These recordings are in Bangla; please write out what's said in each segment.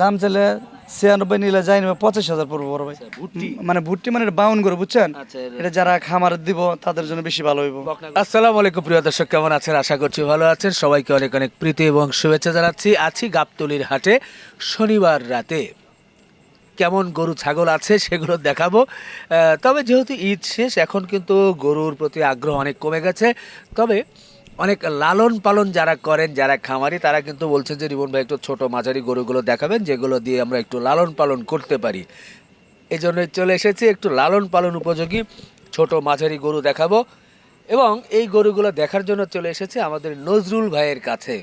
দাম চাইলে ছিয়ানব্বই নিলে যাই নেবে পঁচিশ হাজার পড়ব বড় ভাই। মানে ভুট্টি মানে বাউন করে বুঝছেন? আচ্ছা এটা যারা খামার দিব তাদের জন্য বেশি ভালো হইব। আসসালামু আলাইকুম প্রিয় দর্শক কেমন আছেন? আশা করছি ভালো আছেন। সবাইকে অনেক অনেক প্রীতি এবং শুভেচ্ছা জানাচ্ছি। আছি গাবতলির হাটে শনিবার রাতে। কেমন গরু ছাগল আছে সেগুলো দেখাবো। তবে যেহেতু ঈদ শেষ এখন কিন্তু গরুর প্রতি আগ্রহ অনেক কমে গেছে। তবে অনেক লালন পালন যারা করেন, যারা খামারি, তারা কিন্তু বলছেন যে রিবন ভাই, একটু ছোট মাঝারি গরুগুলো দেখাবেন, যেগুলো দিয়ে আমরা একটু লালন পালন করতে পারি। এই জন্যই চলে এসেছি একটু লালন পালন উপযোগী ছোট মাঝারি গরু দেখাবো। এবং এই গরুগুলো দেখার জন্য চলে এসেছে আমাদের নজরুল ভাইয়ের কাছে,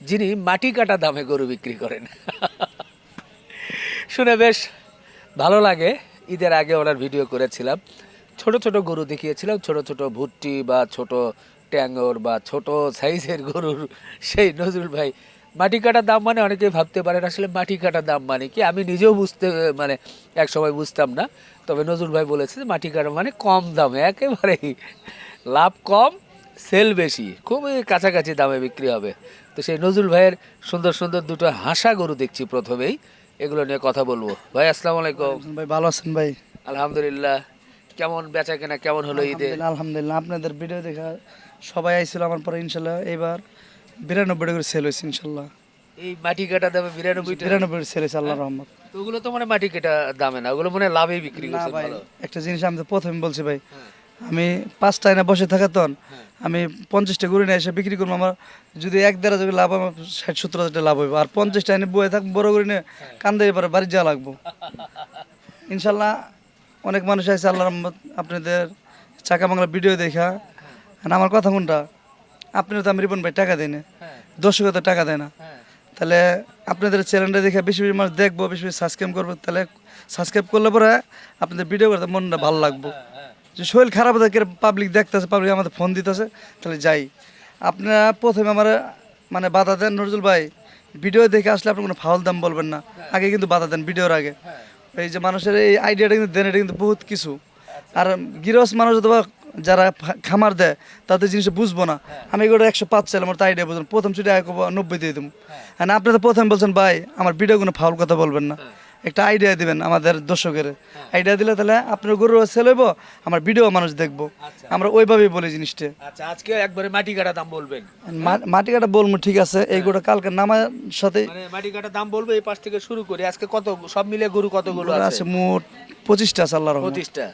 যিনি মাটি কাটা দামে গরু বিক্রি করেন। শুনে বেশ ভালো লাগে, ঈদের আগে ওনার ভিডিও করেছিলাম। ছোট ছোট গরু দেখিয়েছিলাম, ছোট ছোট ভুট্টি বা ছোট ট্যাঙ্গর বা ছোট সাইজের গরুর সেই নজরুল ভাই মাটি কাটার দাম মানে অনেকেই ভাবতে পারেন আসলে মাটি কাটার দাম মানে কি? আমি নিজেও বুঝতে মানে এক সময় বুঝতাম না। তবে নজরুল ভাই বলেছে যে মাটি কাটা মানে কম দামে একেবারেই। লাভ কম সেল বেশি খুবই কাছাকাছি দামে বিক্রি হবে। তো সেই নজরুল ভাইয়ের সুন্দর সুন্দর দুটো হাসা গরু দেখছি প্রথমেই এগুলো নিয়ে কথা বলব। ভাই আসসালামু আলাইকুম। ভাই ভালো আছেন ভাই? আলহামদুলিল্লাহ। কেমন বেচা কেনা কেমন হলো ঈদে? আলহামদুলিল্লাহ, আলহামদুলিল্লাহ। আপনাদের ভিডিও দেখা সবাই আইছিল আমার পরে ইনশাল্লাহ। এবার বিরানব্বই করে সেল হয়েছে ইনশাল্লাহ। এই মাটি কাটা দামে বিরানব্বই টাকা বিরানব্বই সেল হয়েছে আল্লাহ রহমত। তো ওগুলো তো মানে মাটি কাটা দামে না ওগুলো মানে লাভেই বিক্রি না করছে ভাই ভালো। একটা জিনিস আমি তো প্রথমে বলছি ভাই হ্যাঁ। আমি পাঁচটা এনে বসে থাকা থাকাতন আমি পঞ্চাশটা গরু নিয়ে এসে বিক্রি করব আমার যদি এক দেড় হাজার লাভ আমার ষাট সত্তর হাজার লাভ হইব। আর পঞ্চাশটা এনে বয়ে থাক বড় করে নিয়ে কান্দে এবার বাড়ি যাওয়া লাগবো। ইনশাল্লাহ অনেক মানুষ আছে আল্লাহ রহমত আপনাদের চাকা বাংলা ভিডিও দেখা। আর আমার কথা কোনটা? আপনারা তো আমি রিপন ভাই টাকা দেয় না। হ্যাঁ। তো টাকা দেয় না। হ্যাঁ। তাহলে আপনাদের চ্যানেলটা দেখে বেশি বেশি মানুষ দেখব বেশি বেশি সাবস্ক্রাইব করব তাহলে সাবস্ক্রাইব করলে পরে আপনাদের ভিডিও করতে মনটা ভালো লাগবো। যে শরীর খারাপ থাকে পাবলিক দেখতেছে পাবলিক আমাদের ফোন দিতেছে তাহলে যাই। আপনারা প্রথমে আমার মানে বাধা দেন নজরুল ভাই ভিডিও দেখে আসলে আপনি কোনো ফাউল দাম বলবেন না। আগে কিন্তু বাধা দেন ভিডিওর আগে। এই যে মানুষের এই আইডিয়াটা কিন্তু দেন এটা কিন্তু বহুত কিছু। আর গিরস মানুষ অথবা যারা খামার দেয় তাদের জিনিস বুঝব না। আমি এগুলো একশো পাঁচ চাইলে আমার তো আইডিয়া বুঝুন প্রথম ছুটি আগে নব্বই দিয়ে দেবো। আর আপনি তো প্রথম বলছেন ভাই আমার ভিডিও কোনো ফাউল কথা বলবেন না। একটা আইডিয়া দিবেন আমাদের দর্শকের। আইডিয়া দিলে তাহলে আপনার গরু সেল হইব আমার ভিডিও মানুষ দেখব। আমরা ওইভাবেই বলি জিনিসটা। আচ্ছা আজকে একবারে মাটি কাটা দাম বলবেন। মাটি কাটা বলব ঠিক আছে এইগুলো কালকে নামার সাথে মানে মাটি কাটা দাম বলব এই পাশ থেকে শুরু করি। আজকে কত সব মিলে গরু কতগুলো আছে? আছে মোট পঁচিশটা আছে আল্লাহ রহমত। পঁচিশটা।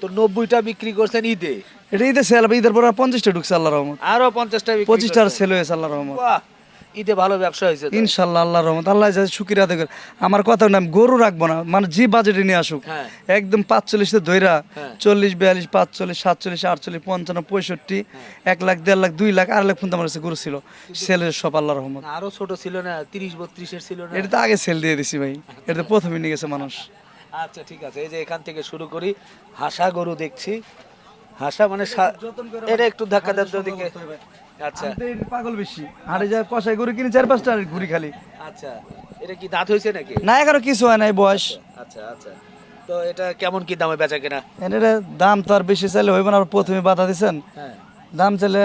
তো নব্বইটা বিক্রি করছেন ঈদে? এটা ঈদের সেল ঈদের পর পঞ্চাশটা ঢুকছে আল্লাহ রহমত। আরও পঞ্চাশটা করছেন। সেল হয়েছে আল্লাহ রহমত। ঈদে ভালো ব্যবসা হয়েছে ইনশাল্লাহ আল্লাহ রহমত। আল্লাহ যা শুক্রিয়া আদায় করে। আমার কথা নাম গরু রাখব না। মানে যে বাজেটে নিয়ে আসুক হ্যাঁ। একদম পাঁচচল্লিশে ধৈরা হ্যাঁ। চল্লিশ বিয়াল্লিশ পাঁচচল্লিশ সাতচল্লিশ আটচল্লিশ পঞ্চান্ন পঁয়ষট্টি এক লাখ দেড় লাখ দুই লাখ আড়াই লাখ পর্যন্ত আমার কাছে গরু ছিল। সেলের সব আল্লাহ রহমত। আরও ছোট ছিল না তিরিশ বত্রিশের ছিল না? এটা তো আগে সেল দিয়ে দিছি ভাই। এটা তো প্রথমে নিয়ে গেছে মানুষ। আচ্ছা ঠিক আছে। এই যে এখান থেকে শুরু করি। হাসা গরু দেখছি। হাসা মানে এটা একটু ধাক্কা তো ওদিকে। আচ্ছা। পাগল বেশি। হাটে যায় কষাই গরু কিনে চার পাঁচটা ঘুরি খালি। আচ্ছা। এটা কি দাঁত হয়েছে নাকি? না এখনও কিছু হয় নাই বয়স। আচ্ছা আচ্ছা। তো এটা কেমন কি দামে বেচা কেনা? এটা দাম তো আর বেশি চাইলে হইব না প্রথমে বাধা দিচ্ছেন হ্যাঁ। দাম চাইলে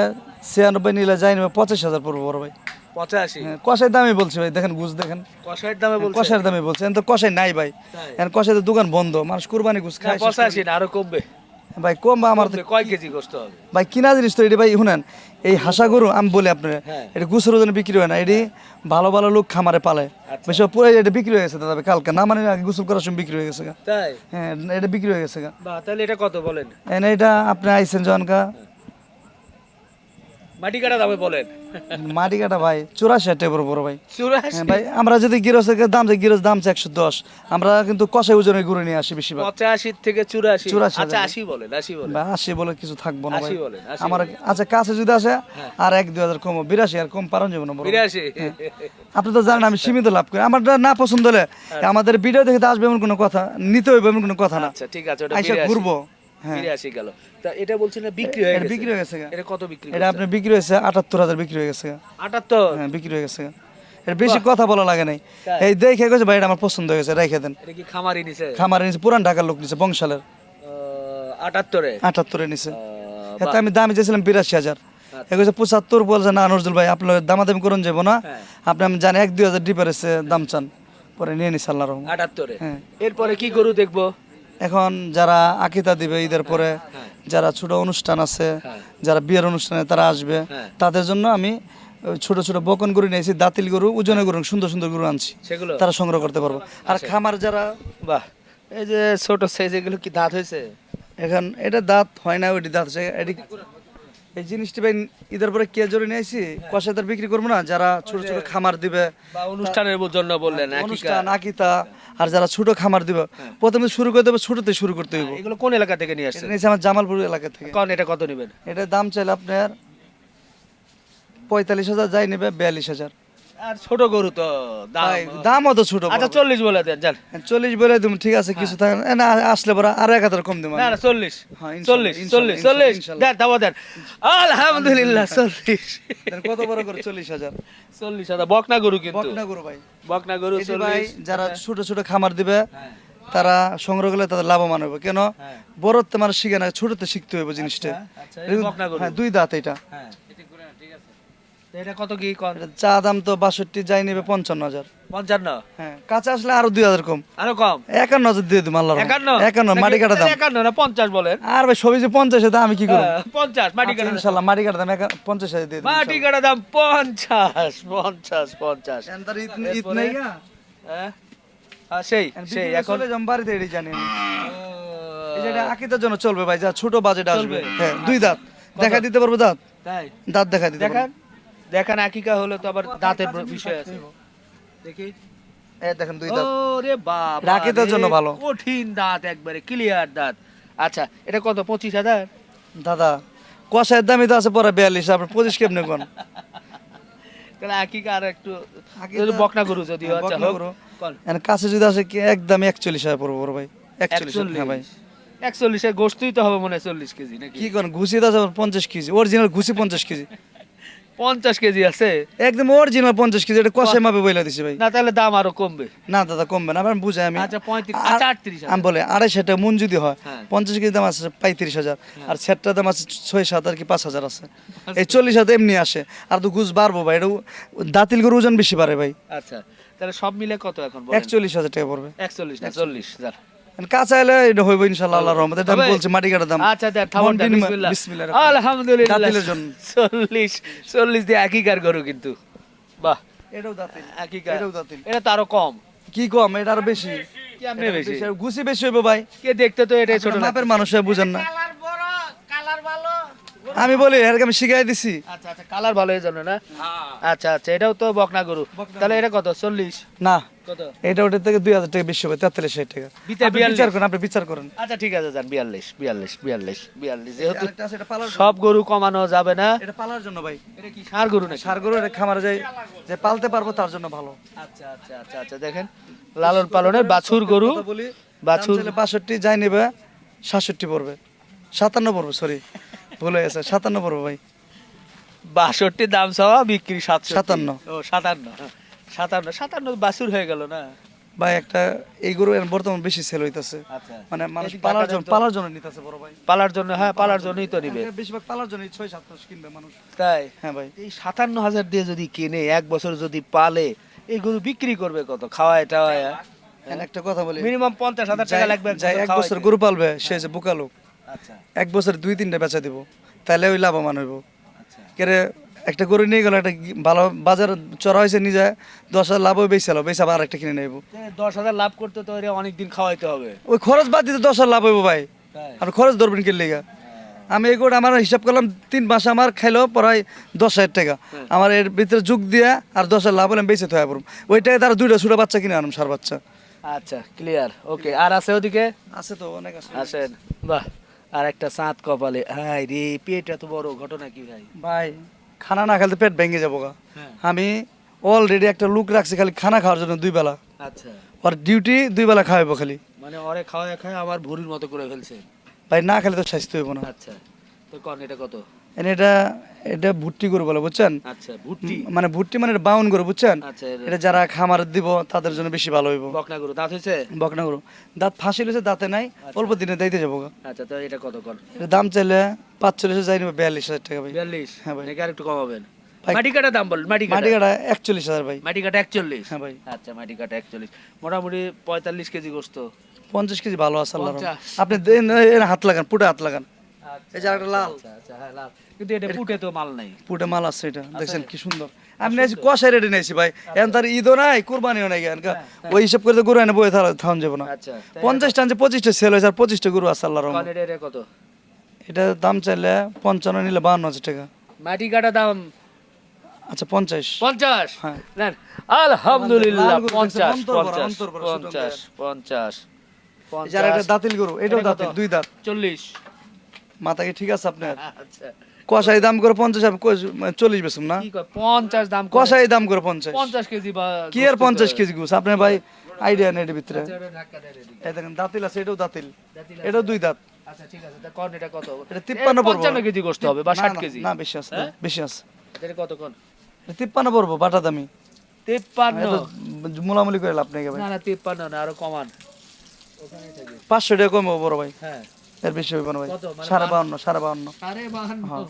ছিয়ানব্বই নিলে যাই নেবে পঁচিশ হাজার পড়ব বড় ভাই। পঁচাশি। হ্যাঁ, কষাই দামই বলছি ভাই দেখেন গুছ দেখেন। কষাইয়ের দামে বলছে। কষাইয়ের দামে বলছে তো কষাই নাই ভাই। তাই? এখন কষাই তো দোকান বন্ধ মানুষ কুরবানি গুছ খায় পঁচাশি না আরও কমবে। ভাই কম বা আমার কয় কেজি গোস্ত হবে? ভাই কিনা জিনিস তো এটি ভাই শুনেন এই হাসা গরু আমি বলি আপনার হ্যাঁ। এটা গুছের ওজনে বিক্রি হয় না এটি ভালো ভালো লোক খামারে পালে। আচ্ছা। বেশি পুরো এটা বিক্রি হয়ে গেছে দাদা কালকে না মানে আগে গোসল করার সময় বিক্রি হয়ে গেছে তাই? হ্যাঁ এটা বিক্রি হয়ে গেছে তাহলে এটা কত বলেন? এনে এটা আপনি আইসেন জনকা মাটি কাটা দামে বলেন। মাটি কাটা ভাই চুরাশি হাজার টাকা বড় বড় ভাই। চুরাশি হ্যাঁ ভাই আমরা যদি গিরসের দাম চাই গিরস দাম চাই একশো দশ আমরা কিন্তু কষাই ওজনের গরু নিয়ে আসি বেশিরভাগ। পঁচাশি থেকে চুরাশি। চুরাশি আচ্ছা আশি বলেন আশি বলেন। আশি বলে কিছু থাকব না ভাই। আশি বলেন, আশি আমার আচ্ছা কাছে যদি আসে আর এক দুই হাজার কম বিরাশি আর কম পারন যাব না বিরাশি। আপনি তো জানেন আমি সীমিত লাভ করি। আমার না পছন্দ হলে আমাদের ভিডিও দেখে আসবে এমন কোনো কথা নিতে হইবে এমন কোনো কথা না। আচ্ছা ঠিক আছে। ঘুরবো। হ্যাঁ। বিরাশি গেল। তা এটা বলছেন বিক্রি হয়ে গেছে? বিক্রি হয়ে গেছে এটা কত বিক্রি এটা আপনার বিক্রি হয়েছে আটাত্তর হাজার বিক্রি হয়ে গেছে আটাত্তর? হ্যাঁ বিক্রি হয়ে গেছে। এটা বেশি কথা বলা লাগে নাই। এই দেখে গেছে ভাই এটা আমার পছন্দ হয়ে গেছে রেখে দেন। এটা কি খামারি নিছে? খামারে নিচে পুরান ঢাকার লোক নিচে বংশালের। আটাত্তরে? আটাত্তরে আহ, আমি দামি চেয়েছিলাম বিরাশি হাজার। আচ্ছা। পঁচাত্তর বলছে না নজরুল ভাই আপনার দামাদামি করুন যাব না। হ্যাঁ। আপনি আমি জানি এক দুই হাজার ডিফারেন্সে দাম চান। পরে নিয়ে নিস আল্লাহ রহমান আটাত্তরে? হ্যাঁ। এরপরে কি গরু দেখব? এখন যারা আকিতা দিবে ঈদের পরে হ্যাঁ। যারা ছোট অনুষ্ঠান আছে হ্যাঁ। যারা বিয়ের অনুষ্ঠানে তারা আসবে হ্যাঁ। তাদের জন্য আমি ছোট ছোট বকন গরু নিয়েছি দাতিল গরু ওজনে গরু সুন্দর সুন্দর গরু আনছি সেগুলো তারা সংগ্রহ করতে পারব আর খামার যারা বাহ এই যে ছোট সাইজ এগুলো কি দাঁত হয়েছে এখন এটা দাঁত হয় না ওইটি দাঁত হয়েছে এটি এই জিনিসটি ভাই ঈদের পরে কে জোরে নিয়েছি কষাদার বিক্রি করব না যারা ছোট ছোট খামার দিবে। বা অনুষ্ঠানের জন্য বললেন আকিকা। অনুষ্ঠান আকিতা আর যারা ছোট খামার দিবে প্রথমে শুরু করে দেবে ছোটতে শুরু করতে হবে এগুলো কোন এলাকা থেকে নিয়ে আসছে আসছেন আমার জামালপুর এলাকা থেকে। কারণ এটা কত নেবেন? এটার দাম চাইলে আপনার পঁয়তাল্লিশ হাজার যাই নেবে বিয়াল্লিশ হাজার। আর ছোট গরু তো দাম দামও তো ছোট আচ্ছা চল্লিশ বলে দেন যান। চল্লিশ বলে তুমি ঠিক আছে কিছু থাকে না। আসলে পরে আরও এক হাজার কম দেবো না না চল্লিশ। হ্যাঁ, চল্লিশ চল্লিশ চল্লিশ। দেন দাবা দেন। আলহামদুলিল্লাহ চল্লিশ। কত বড় করে চল্লিশ হাজার। চল্লিশ হাজার। বকনা গরু কিন্তু। বকনা গরু ভাই। বকনা গরু ভাই যারা ছোট ছোট খামার দিবে তারা সংগ্রহ করলে তাদের লাভবান হবে। কেন? হ্যাঁ। বড়তে মানুষ শিখে না ছোটতে শিখতে হইব জিনিসটা। আচ্ছা। হ্যাঁ দুই দাঁত এটা। হ্যাঁ এটা কত কি চা দাম তো বাষট্টি যাই নেবে পঞ্চান্ন হাজার। পঞ্চান্ন? হ্যাঁ কাঁচা আসলে আরও দুই হাজার কম। আরও কম? একান্ন হাজার দিয়ে দিব আল্লাহ একান্ন? একান্ন মাটি কাটা দাম। একান্ন না পঞ্চাশ বলেন? আর ভাই সবই যে পঞ্চাশ হাজার আমি কি করব? হ্যাঁ, পঞ্চাশ মাটি কাটা ইনশাল্লাহ মাটি কাটা দাম পঞ্চাশ হাজার দিয়ে মাটি কাটা দাম পঞ্চাশ পঞ্চাশ পঞ্চাশ। ঈদ- ঈদ নেই হ্যাঁ? হ্যাঁ, সেই সেই এখন বাড়িতে জানি আকিদের জন্য চলবে ভাই যা ছোট বাজেট আসবে। হ্যাঁ দুই দাঁত। দেখা দিতে পারব দাঁত? দাঁত দেখা দিতে দেখান। পারব। দেখান আকিকা হলে তো আবার দাঁতের বিষয় আছে। দেখি। এই দেখেন দুই দাঁত। ওরে বাবা এটা আকিকার রে, জন্য ভালো। কঠিন দাঁত একবারে ক্লিয়ার দাঁত। আচ্ছা এটা কত পঁচিশ হাজার? দাদা কষায়ের দামই তো আছে পরে বিয়াল্লিশ আপনার পঁচিশ কেমনে কোন? তাহলে আকিকা আর একটু বকনা গরু যদি হ্যাঁ, আচ্ছা হোক? কাছে যদি আসে কি একদম একচল্লিশ হাজার পড়ব বড় ভাই। একচল্লিশ হ্যাঁ ভাই। একচল্লিশের গোস্তই তো হবে মনে হয় চল্লিশ কেজি নাকি? কি করেন ঘুষি তো আছে পঞ্চাশ কেজি অরিজিনাল ঘুষি পঞ্চাশ কেজি। পঞ্চাশ কেজি আছে। একদম অরিজিনাল পঞ্চাশ কেজি এটা কষাই মাপে বইলা দিছি ভাই। না তাহলে দাম আরও কমবে। না দাদা কমবে না আমি বুঝাই আমি। আচ্ছা পঁয়ত্রিশ আচ্ছা আটত্রিশ আমি বলে আড়াইশো টাকা মন যদি হয় হ্যাঁ। পঞ্চাশ কেজি দাম আছে পঁয়ত্রিশ হাজার। আর সেটটার দাম আছে ছয় সাত আর কি পাঁচ হাজার আছে। এই চল্লিশ হাজার এমনি আসে। আর তো ঘুষ বাড়বো ভাই এটা দাঁতিল গরু ওজন বেশি বাড়ে ভাই। আচ্ছা তাহলে সব মিলে কত এখন একচল্লিশ হাজার টাকা পড়বে। একচল্লিশ না চল্লিশ যার এখন কাঁচা এলে এটা হইব ইনশাল্লাহ আল্লাহ রহমতে। এটা বলছি মাটি কাটার দাম। আচ্ছা দেখ থামন দেন, বিনিময়- বিসমিল্লাহ। বিসমিল্লাহ। আলহামদুলিল্লাহ। দাঁতিলের জন্য। চল্লিশ চল্লিশ দিয়ে একইকার গরু কিন্তু। বাহ। এটাও দাঁতিল একইকার এটাও দাঁতিল এটা তো আরও কম। কি কম? এটা আরও বেশি। এটা বেশি? আর বেশি হইব ভাই। কে দেখতে তো এটাই ছোট মাপের মানুষ বুঝেন না। আমি বলি এর আমি শিখাই দিছি। আচ্ছা আচ্ছা কালার ভালো এই জন্য না? আচ্ছা আচ্ছা এটাও তো বকনা গরু। তাহলে এটা কত চল্লিশ? না কত? এটা ওটার থেকে দুই হাজার টাকা বেশি হবে তেতাল্লিশ হাজার টাকা। বিচার করেন আপনি বিচার করেন। আচ্ছা ঠিক আছে যান বিয়াল্লিশ বিয়াল্লিশ বিয়াল্লিশ বিয়াল্লিশ। যেহেতু সব গরু কমানো যাবে না। এটা পালার জন্য ভাই। এটা কি সার গরু নাকি? সার গরু এটা খামারে যাই যে পালতে পারব তার জন্য ভালো। আচ্ছা আচ্ছা আচ্ছা আচ্ছা দেখেন লালন পালনের বাছুর গরু। বাছুর। বাষট্টি যাই নেবে সাতষট্টি পড়বে সাতান্ন পড়বে সরি ভুল হয়ে গেছে। সাতান্ন পড়বে ভাই। বাষট্টি দাম চাওয়া বিক্রি সাতশো সাতান্ন। ও সাতান্ন। সাতান্ন সাতান্ন হয়ে গেল না? ভাই একটা এই গরু বর্তমান বেশি সেল হইতাছে। আচ্ছা। মানে মানুষ পালার জন্য পালার জন্য নিতেছে বড় ভাই। পালার জন্য হ্যাঁ পালার জন্যই তো নিবে। বেশিরভাগ পালার জন্য ছয় সাত মাস কিনবে মানুষ। তাই? হ্যাঁ ভাই। এই সাতান্ন হাজার দিয়ে যদি কিনে এক বছর যদি পালে এই গরু বিক্রি করবে কত? খাওয়ায় টাওয়ায় একটা কথা বলি। মিনিমাম পঞ্চাশ হাজার টাকা লাগবে এক বছর গরু পালবে সে যে বোকা লোক। এক বছর দুই তিনটা বেচা দিব। তাহলে ওই লাভবান হইব। আচ্ছা। কেরে একটা গরু নিয়ে গেল একটা ভালো বাজার চড়া হয়েছে নিজে দশ হাজার লাভ বেচে বেচে আবার একটা কিনে নেব দশ হাজার লাভ করতে তো অনেক দিন খাওয়াইতে হবে। ওই খরচ বাদ দিতে দশ হাজার লাভ হইব ভাই। আপনি খরচ ধরবেন কি লেগা? আমি এই আমার হিসাব করলাম তিন মাস আমার খাইলো প্রায় দশ হাজার টাকা। আমার এর ভিতরে যুগ দিয়ে আর দশ হাজার লাভ হলে আমি বেঁচে থাকা পড়ব ওই টাকা তারা দুইটা ছোটো বাচ্চা কিনে আনুম সার বাচ্চা। আচ্ছা ক্লিয়ার ওকে আর আছে ওদিকে? আছে তো অনেক আছে। বাহ। আর একটা সাঁত কপালে। হাই রে পেটটা তো বড় ঘটনা কি ভাই? ভাই খানা না খেলে পেট ভেঙে যাব গা। হ্যাঁ। আমি অলরেডি একটা লুক রাখছি খালি খানা খাওয়ার জন্য দুই বেলা। আচ্ছা। ওর ডিউটি দুই বেলা খাওয়াবো খালি। মানে ওরে খাওয়া খায় আমার ভুরির মতো করে ফেলছে? ভাই না খেলে তো স্বাস্থ্য হইব না। আচ্ছা। তো কর্নেটা এটা কত? এটা এটা ভুট্টি করে বলে বুঝছেন? আচ্ছা মানে ভুট্টি মানে বাউন করে বুঝছেন? আচ্ছা এটা যারা খামার দিব তাদের জন্য বেশি ভালো হইব। বকনা গরু দাঁত হয়েছে বকনা গরু। দাঁত ফাঁসি লেছে দাঁতে নাই। অল্প দিনে দিতে যাব আচ্ছা তো এটা কত কন এটা দাম চাইলে পাঁচচল্লিশে যাই নেবে বিয়াল্লিশ হাজার টাকা ভাই। বিয়াল্লিশ? হ্যাঁ ভাই। আর একটু কমাবেন? মাটি কাটা দাম বল মাটি মাটি কাটা একচল্লিশ হাজার ভাই। মাটি কাটা একচল্লিশ? হ্যাঁ ভাই। আচ্ছা মাটি কাটা একচল্লিশ। মোটামুটি পঁয়তাল্লিশ কেজি গোস্ত। পঞ্চাশ কেজি ভালো আছে। পঞ্চাশ। আপনি হাত লাগান পুটে হাত লাগান। এই যে আরেকটা লাল। লাল। কিন্তু এটা পুটে তো মাল নাই। পুটে মাল আছে এটা। দেখছেন কি সুন্দর। আমি নিয়েছি কষাই রেডি নিয়েছি ভাই। এখন তার ঈদও নাই কুরবানিও নাই কেন ওই হিসাব করে গরু এনে বয়ে থাকুন যাব না। তাই পঞ্চাশ টান যে পঁচিশটা সেল হয়েছে আর পঁচিশটা গরু আছে আল্লাহর রহমতে। এখন এটা- এটা কত? এটা দাম চাইলে পঞ্চান্ন নিলে বাহান্ন হাজার টাকা। মাটি কাটা দাম? আচ্ছা পঞ্চাশ। পঞ্চাশ? হ্যাঁ। আলহামদুলিল্লাহ পঞ্চাশ পঞ্চাশ দাঁতিল গরু এটাও এটা দুই দাঁত। চল্লিশ। মাথা কি ঠিক আছে আপনার? আচ্ছা। কষাই দাম করে পঞ্চাশ মানে চল্লিশ বেসুম না? পঞ্চাশ দাম কষাই দাম করে পঞ্চাশ। পঞ্চাশ কেজি বা কি আর পঞ্চাশ কেজি গুছ আপনার ভাই আইডিয়া নেই ভিতরে। আচ্ছা। এই দেখেন দাঁতিল আছে এটাও দাঁতিল। এটাও দুই দাঁত। আচ্ছা ঠিক আছে তা কত এটা তিপ্পান্ন পঞ্চান্ন কেজি গোস্ত হবে বা না, ষাট না, কেজি। না বেশি আছে হ্যাঁ? বেশি আছে। এটা কত কোন? তিপ্পান্ন পড়ব বাটা দামি। তিপ্পান্ন। মোলামুলি করে লাভ নেই ভাই না না তিপ্পান্ন না আরও কমান। পাঁচশো টাকা কমবো বড় ভাই। হ্যাঁ। এর বেশি হইব না ভাই। মানে সাড়ে? বাউন্ন সাড়ে বাহান্ন। হ্যাঁ।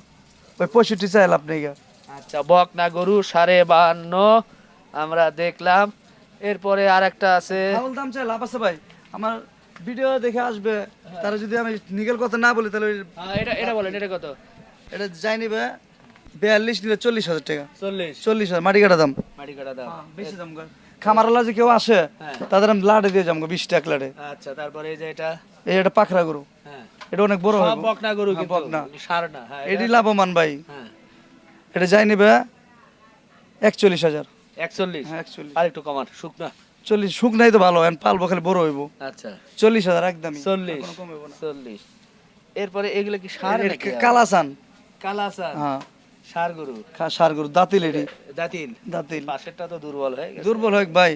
ওই পঁয়ষট্টি চাই লাভ নেই গা। আচ্ছা বক না গরু সাড়ে বাহান্ন। আমরা দেখলাম। এরপরে আর একটা আছে। ছাগল দাম চাই লাভ আছে ভাই। আমার ভিডিও দেখে আসবে। তারা যদি আমি নিগেল কথা না বলি তাহলে হ্যাঁ, এটা এটা বলেন এটা কত? এটা যাই নিবে বিয়াল্লিশ নিলে চল্লিশ হাজার টাকা। চল্লিশ। চল্লিশ হাজার মাটি কাটা দাম। মাটি কাটা দাম। বেশি দাম খামারালা যে কেউ আসে হ্যাঁ। তাদের আমি লাড়ে দিয়ে যাব বিশ টাকা লাড়ে আচ্ছা তারপরে এই যে এটা? এই এটা পাখরা গরু। হ্যাঁ এটা অনেক বড় হবে বক না গরু হ্যাঁ, কিন্তু বক না। সার না হ্যাঁ এটি লাভবান ভাই। হ্যাঁ। এটা যাই নিবে একচল্লিশ হাজার। একচল্লিশ? হ্যাঁ একচল্লিশ। আর একটু কমান শুকনা? চল্লিশ শুকনাই তো ভালো পালবো খালি বড় হইব। আচ্ছা। চল্লিশ হাজার একদমই চল্লিশ এখনও কম হইব না। চল্লিশ। এরপরে এগুলো কি সার? কালাসান। কালাসান? হ্যাঁ। সার গরু? সার গরু দাঁতিল এটি। দাতিল। দাঁতিল। পাশেরটা তো দুর্বল হয়ে গেছে। দুর্বল হোক ভাই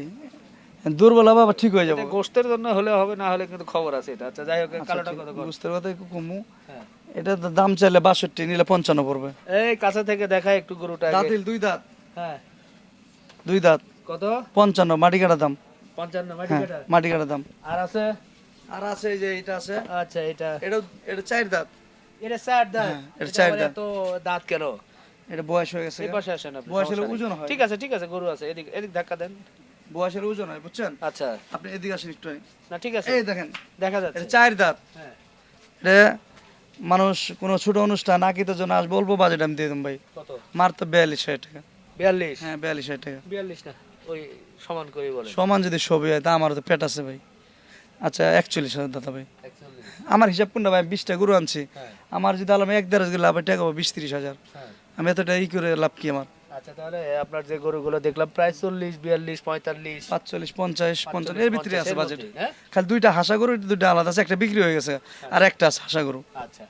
দুর্বল হবে আবার ঠিক হয়ে যাব। গোস্তের জন্য হলে হবে না হলে কিন্তু খবর আছে এটা। আচ্ছা যাই হোক কালোটা কত কর? কথা একটু কমু। হ্যাঁ। এটা দাম চাইলে বাষট্টি নিলে পঞ্চান্ন পড়বে। এই কাছে থেকে দেখা একটু গরুটা দাঁতিল দুই দাঁত। হ্যাঁ। দুই দাঁত। কত? পঞ্চান্ন মাটি কাটা দাম। পঞ্চান্ন মাটি হ্যাঁ কাটা? মাটি কাটা দাম। আর আছে? আর আছে এই যে এটা আছে। আচ্ছা এটা এটা এটা চার দাঁত। এটা চার দাঁত? হ্যাঁ, এটা চার দাঁত। এত দাঁত কেন? এটা বয়স হয়ে গেছে। এই পাশে আসেন আপনি বয়স হলে ওজন হয়। ঠিক আছে ঠিক আছে গরু আছে। এদিক এদিক ধাক্কা দেন। বয়সের ওজন হয় বুঝছেন? আচ্ছা। আপনি এদিকে আসেন একটু না ঠিক আছে। এই দেখেন দেখা যাচ্ছে। চার দাঁত। হ্যাঁ। এটা মানুষ কোনো ছোট অনুষ্ঠান আকিতের জন্য আসবে? অল্প বাজেট আমি দিয়ে দেবো ভাই। কত? মার তো বিয়াল্লিশ হাজার টাকা। বিয়াল্লিশ? হ্যাঁ বিয়াল্লিশ হাজার টাকা। বিয়াল্লিশ না ওই সমান করে বলে সমান যদি ছবি হয় তা আমার তো পেট আছে ভাই। আচ্ছা একচল্লিশ হাজার দাদা ভাই। আমার হিসাব কোনটা ভাই বিশটা গরু আনছি। হ্যাঁ। আমার যদি আলাম এক দেড় হাজার লাভ হয় টাকা বিশ তিরিশ হাজার। হ্যাঁ। আমি এতটা ই করে লাভ কি আমার? আচ্ছা তাহলে আপনার যে গরুগুলো দেখলাম প্রায় চল্লিশ বিয়াল্লিশ পঁয়তাল্লিশ পাঁচচল্লিশ পঞ্চাশ পঞ্চান্ন এর ভিতরে আছে বাজেট হ্যাঁ? খালি দুইটা হাসা গরু দুইটা আলাদা আছে একটা বিক্রি হয়ে গেছে আর একটা আছে হাসা গরু। আচ্ছা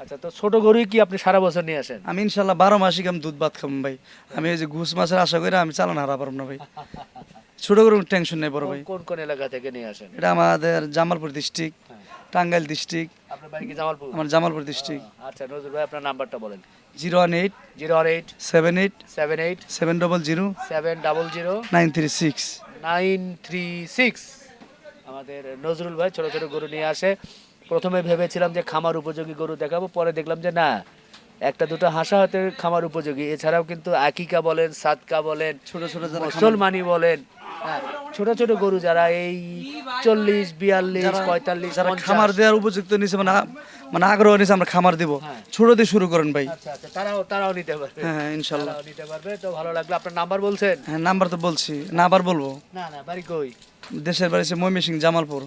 আচ্ছা তো ছোট গরুই কি আপনি সারা বছর নিয়ে আসেন? আমি ইনশাল্লাহ বারো মাসিক আমি দুধ ভাত খাব ভাই। আমি এই যে ঘুষ মাছের আশা করে আমি চালান হারা পারব না ভাই। ছোট গরু টেনশন নেই বড় ভাই। কোন কোন এলাকা থেকে নিয়ে আসেন? এটা আমাদের জামালপুর ডিস্ট্রিক্ট হ্যাঁ। টাঙ্গাইল ডিস্ট্রিক্ট আপনার বাড়ি কি জামালপুর? আমার জামালপুর ডিস্ট্রিক্ট আচ্ছা নজরুল ভাই আপনার নাম্বারটা বলেন। Zero one eight zero one eight seven eight seven eight seven double zero seven double zero nine three six. Nine three six. আমাদের নজরুল ভাই ছোটো ছোটো গরু নিয়ে আসে। প্রথমে ভেবেছিলাম যে খামার উপযোগী গরু দেখাবো পরে দেখলাম যে না একটা দুটো হাসা হাতে খামার উপযোগী। এছাড়াও কিন্তু আকিকা বলেন সাদকা বলেন ছোট ছোট মুসলমানি বলেন ছোট ছোট গরু যারা এই চল্লিশ বিয়াল্লিশ পঁয়তাল্লিশ যারা খামার দেওয়ার উপযুক্ত নিছে মানে মানে আগ্রহ নিছে আমরা খামার দিব। হ্যাঁ। ছোট দিয়ে শুরু করেন ভাই। আচ্ছা আচ্ছা তারাও তারাও নিতে পারবে। হ্যাঁ হ্যাঁ ইনশাল্লাহ। নিতে পারবে তো ভালো লাগল। আপনার নাম্বার বলছেন? হ্যাঁ নাম্বার তো বলছি। না আবার বলব? না না বাড়ি কই? দেশের বাড়ি হচ্ছে ময়মনসিং জামালপুর।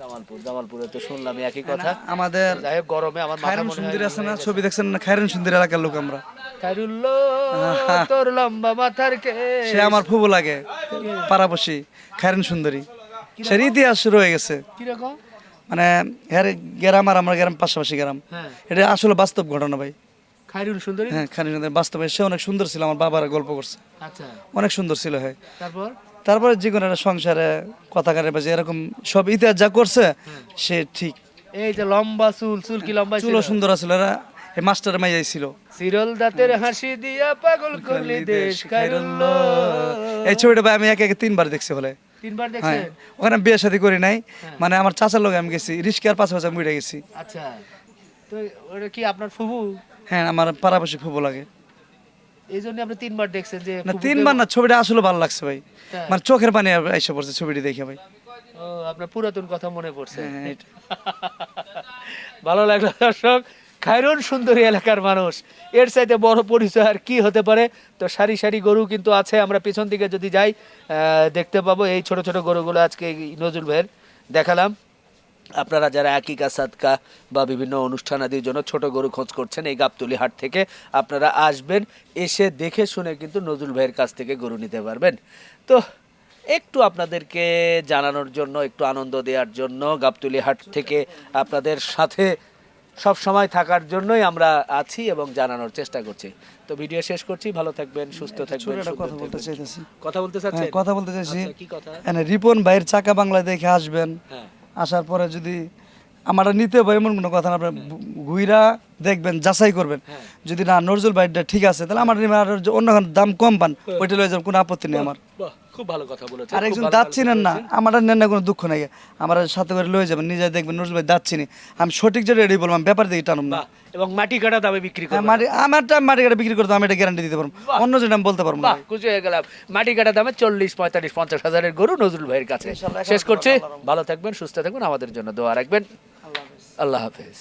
জামালপুর। জামালপুরে তো শুনলাম একই কথা। আমাদের যাই গরমে আমার মাথা মনে সুন্দর আছে না ছবি দেখছেন না? খায়রন সুন্দর এলাকার লোক আমরা। তোর লম্বা মাথার কে? সে আমার ফুবু লাগে খায়রন সুন্দরী। সে ইতিহাস হয়ে গেছে। কীরকম? মানে হ্যাঁ গ্রাম আর আমার গ্রাম পাশাপাশি গ্রাম। হ্যাঁ। এটা আসলে বাস্তব ঘটনা ভাই। সুন্দরী? হ্যাঁ খায়রন সুন্দর বাস্তবে। সে অনেক সুন্দর ছিল আমার বাবার গল্প করছে। আচ্ছা। অনেক সুন্দর ছিল হ্যাঁ। তারপর? তারপরে যে কোনো একটা সংসারে কথা কারে বাজে এরকম সব ইতিহাস যা করছে সে ঠিক। এই যে লম্বা চুল চুল কি লম্বা ছিল? চুলো সুন্দর এরা এই মাস্টার সিরল দাঁতের হাসি দিয়া পাগল করলি দেশ এই ছবিটা ভাই আমি একে একে তিনবার দেখছি বলে। তিনবার হ্যাঁ। ওখানে বিয়ে শাদী করি নাই। মানে আমার চাচার আমি গেছি। রিস্কার পাশাপাশি আমি উঠে গেছি। আচ্ছা। তো ওটা কি আপনার ফুবু হ্যাঁ আমার ফুবো লাগে। এই জন্য আপনি তিনবার দেখছেন যে না তিনবার না ছবিটা আসলে ভালো লাগছে ভাই। হ্যাঁ। মানে চোখের পানি এসে পড়ছে ছবিটি দেখে ভাই। ও আপনার পুরাতন কথা মনে পড়ছে। হ্যাঁ, ভালো লাগল দর্শক। খায়রুন সুন্দরী এলাকার মানুষ। এর চাইতে বড় পরিচয় আর কি হতে পারে? তো সারি সারি গরু কিন্তু আছে, আমরা পিছন দিকে যদি যাই দেখতে পাবো এই ছোট ছোট গরুগুলো আজকে নজরুল ভাইয়ের দেখালাম। আপনারা যারা আকিকা সাদকা বা বিভিন্ন অনুষ্ঠান আদির জন্য ছোট গরু খোঁজ করছেন, এই গাবতলি হাট থেকে আপনারা আসবেন, এসে দেখে শুনে কিন্তু নজরুল ভাইয়ের কাছ থেকে গরু নিতে পারবেন। তো একটু আপনাদেরকে জানানোর জন্য, একটু আনন্দ দেওয়ার জন্য গাবতলি হাট থেকে আপনাদের সাথে সব সময় থাকার জন্যই আমরা আছি এবং জানানোর চেষ্টা করছি। তো ভিডিও শেষ করছি ভালো থাকবেন সুস্থ থাকবেন কথা বলতে। চাইতেছি। কথা বলতে চাইছি চাচ্ছেন? কথা বলতে চাইছি। আচ্ছা, কি কথা? এনে রিপন ভাইয়ের চাকা বাংলা দেখে আসবেন। হ্যাঁ। আসার পরে যদি আমরা নিতে হবে এমন কোনো কথা না আপনার ঘুইরা দেখবেন যাচাই করবেন। হ্যাঁ। যদি না নজরুল ভাইটা ঠিক আছে তাহলে আমার অন্য দাম কম পান ওইটা লয়ে যাবেন কোনো আপত্তি নেই আমার। খুব ভালো কথা বলেছেন আর একজন ভালো দাঁত চিনেন না আমার নেন না কোনো দুঃখ নাই। আমার সাথে করে লয়ে যাবেন নিজে দেখবেন নজরুল ভাই দাঁত চিনি আমি সঠিক যেটা রেডি বললাম ব্যাপার দিকে টানুম না। এবং মাটি কাটা দামে বিক্রি হ্যাঁ, করবেন। মাটি আমারটা মাটি কাটা বিক্রি করতে আমি এটা গ্যারান্টি দিতে পারব। অন্য যেটা আমি বলতে পারব না। খুশি হয়ে গেলাম। মাটি কাটা দামে চল্লিশ পঁয়তাল্লিশ পঞ্চাশ হাজারের গরু নজরুল ভাইয়ের কাছে। শেষ করছি। ভালো থাকবেন সুস্থ থাকবেন আমাদের জন্য দোয়া রাখবেন। আল্লাহ হাফেজ।